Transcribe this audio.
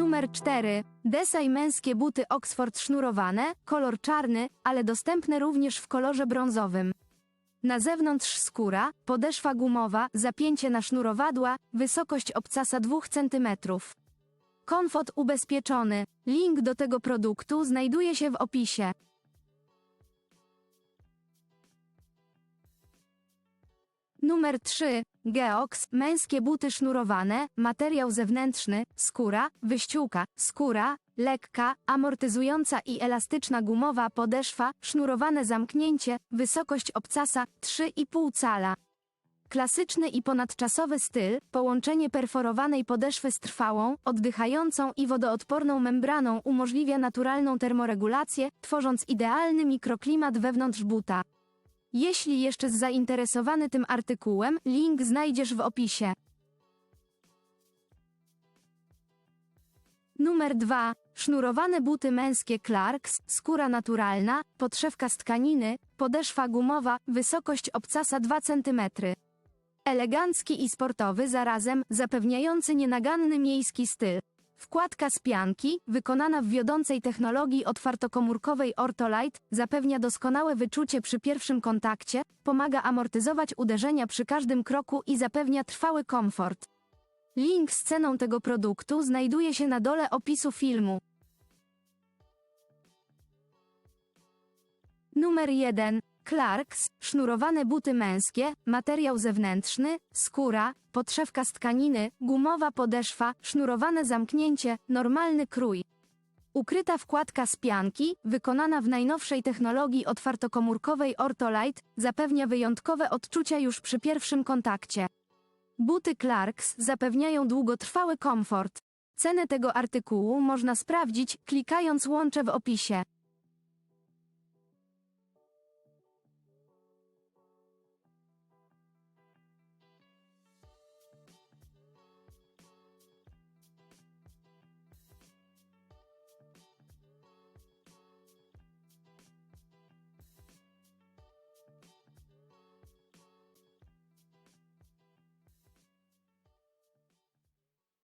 Numer 4. Desaj męskie buty Oxford sznurowane, kolor czarny, ale dostępne również w kolorze brązowym. Na zewnątrz skóra, podeszwa gumowa, zapięcie na sznurowadła, wysokość obcasa 2 cm. Komfort ubezpieczony. Link do tego produktu znajduje się w opisie. Numer 3. Geox, męskie buty sznurowane, materiał zewnętrzny, skóra, wyściółka, skóra, lekka, amortyzująca i elastyczna gumowa podeszwa, sznurowane zamknięcie, wysokość obcasa 3,5 cala. Klasyczny i ponadczasowy styl, połączenie perforowanej podeszwy z trwałą, oddychającą i wodoodporną membraną umożliwia naturalną termoregulację, tworząc idealny mikroklimat wewnątrz buta. Jeśli jeszcze zainteresowany tym artykułem, link znajdziesz w opisie. Numer 2. Sznurowane buty męskie Clarks, skóra naturalna, podszewka z tkaniny, podeszwa gumowa, wysokość obcasa 2 cm. Elegancki i sportowy zarazem, zapewniający nienaganny miejski styl. Wkładka z pianki, wykonana w wiodącej technologii otwartokomórkowej Ortolite, zapewnia doskonałe wyczucie przy pierwszym kontakcie, pomaga amortyzować uderzenia przy każdym kroku i zapewnia trwały komfort. Link z ceną tego produktu znajduje się na dole opisu filmu. Numer 1. Clarks, sznurowane buty męskie, materiał zewnętrzny, skóra, podszewka z tkaniny, gumowa podeszwa, sznurowane zamknięcie, normalny krój. Ukryta wkładka z pianki, wykonana w najnowszej technologii otwartokomórkowej Ortolite, zapewnia wyjątkowe odczucia już przy pierwszym kontakcie. Buty Clarks zapewniają długotrwały komfort. Cenę tego artykułu można sprawdzić, klikając łącze w opisie.